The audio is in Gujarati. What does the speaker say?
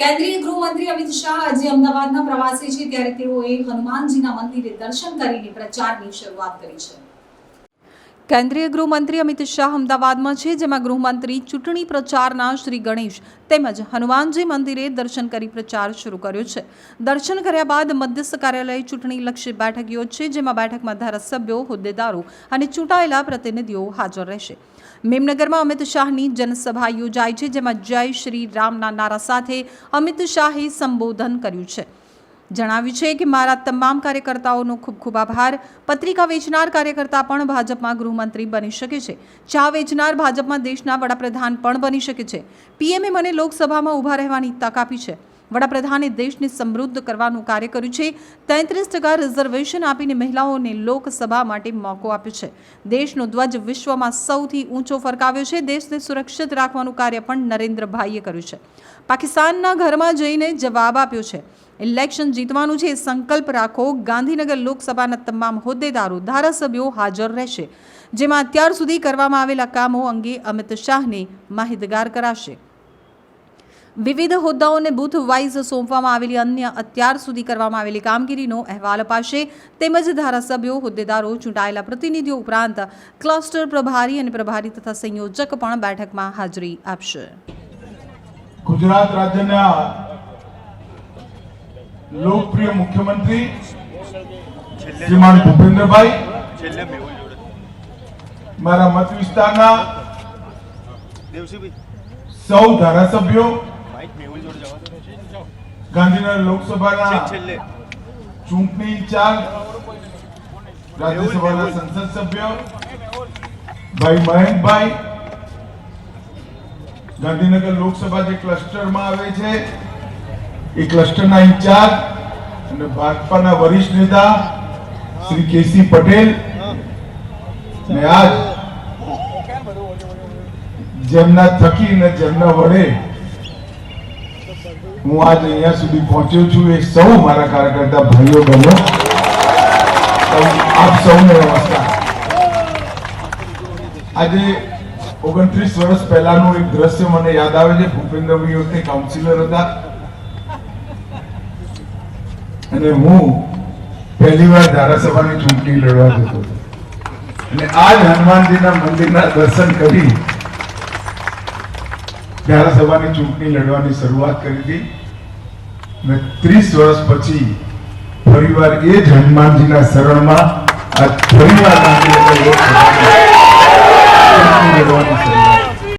કેન્દ્રીય ગૃહમંત્રી અમિત શાહ આજે અમદાવાદના પ્રવાસે છે, ત્યારે તેઓએ હનુમાનજીના મંદિરે દર્શન કરીને પ્રચારની શરૂઆત કરી છે. કેન્દ્રીય ગૃહમંત્રી અમિત શાહ અમદાવાદમાં છે, જેમાં ગૃહમંત્રી ચૂંટણી પ્રચારના શ્રી ગણેશ તેમજ હનુમાનજી મંદિરે દર્શન કરી પ્રચાર શરૂ કર્યો છે. દર્શન કર્યા બાદ મધ્યસ્થ કાર્યાલય ચૂંટણી લક્ષી બેઠક યોજશે જેમાં બેઠકમાં ધારાસભ્યો, હોદ્દેદારો અને ચૂંટાયેલા પ્રતિનિધિઓ હાજર રહેશે. મેમનગરમાં અમિત શાહની જનસભા યોજાઈ છે, જેમાં જય શ્રી રામના નારા સાથે અમિત શાહે સંબોધન કર્યું છે. જણાવ્યું છે કે મારા તમામ કાર્યકર્તાઓનો ખૂબ ખૂબ આભાર. પત્રિકા વેચનાર કાર્યકર્તા પણ ભાજપમાં ગૃહમંત્રી બની શકે છે. ચા વેચનાર ભાજપમાં દેશના વડાપ્રધાન પણ બની શકે છે. પીએમએ મને લોકસભામાં ઊભા રહેવાની તક આપી છે. વડાપ્રધાને દેશને સમૃદ્ધ કરવાનું કાર્ય કર્યું છે. તેત્રીસ ટકા રિઝર્વેશન આપીને મહિલાઓને લોકસભા માટે મોકો આપ્યો છે. દેશનો ધ્વજ વિશ્વમાં સૌથી ઊંચો ફરકાવ્યો છે. દેશને સુરક્ષિત રાખવાનું કાર્ય પણ નરેન્દ્રભાઈએ કર્યું છે. પાકિસ્તાનના ઘરમાં જઈને જવાબ આપ્યો છે. ઇલેક્શન જીતવાનું છે. સંકલ્પ રાખો. ગાંધીનગર લોકસભાના તમામ હોદ્દેદારો, ધારાસભ્યો હાજર રહેશે. જેમાં અત્યાર સુધી કરવામાં આવેલા કામો અંગે અમિત શાહને માહિતગાર કરાશે. વિવિધ હોદ્દાઓને બૂથ વાઇઝ સોંપવામાં આવેલી અન્ય અત્યાર સુધી કરવામાં આવેલી કામગીરીનો અહેવાલ અપાશે. તેમજ ધારાસભ્યો, હોદ્દેદારો, ચૂંટાયેલા પ્રતિનિધિઓ ઉપરાંત ક્લસ્ટર પ્રભારી અને પ્રભારી તથા સંયોજક પણ બેઠકમાં હાજરી આપશે. ગુજરાત રાજ્યના લોકપ્રિય મુખ્યમંત્રી શ્રીમાન ભૂપેન્દ્રભાઈ, મારા મત વિસ્તારના સૌ ધારાસભ્યો ગાંધીનગર લોકસભાના ચૂંટણી ઇન્ચાર્જ રાજ્યસભાના સંસદ સભ્ય ભાઈ મયંકભાઈ ગાંધીનગર લોકસભા જે ક્લસ્ટરમાં આવે છે એ ક્લસ્ટરના ઇન્ચાર્જ અને ભાજપાના વરિષ્ઠ નેતા શ્રી કેસી પટેલ. ને આજ જેમના થકી ને જેમના વડે હું આજ અહીંયા સુધી પહોંચ્યો છું. એ સૌ મારા કાર્યકર્તા ભાઈઓ, બહેનો. આપ સૌને નમસ્કાર. આજે ઓગણત્રીસ વર્ષ પહેલાનું એક દ્રશ્ય મને યાદ આવે છે. ભૂપેન્દ્રભાઈ વખતે કાઉન્સિલર હતા. અને હું પહેલી વાર ધારાસભાની ચૂંટણી લડવા જતો અને આજ હનુમાનજીના મંદિરના દર્શન કરી ધારાસભાની ચૂંટણી લડવાની શરૂઆત કરી હતી અને ત્રીસ વર્ષ પછી ફરીવાર એ જ હનુમાનજીના શરણમાં આ ફરીવાર લડવાની શરૂઆત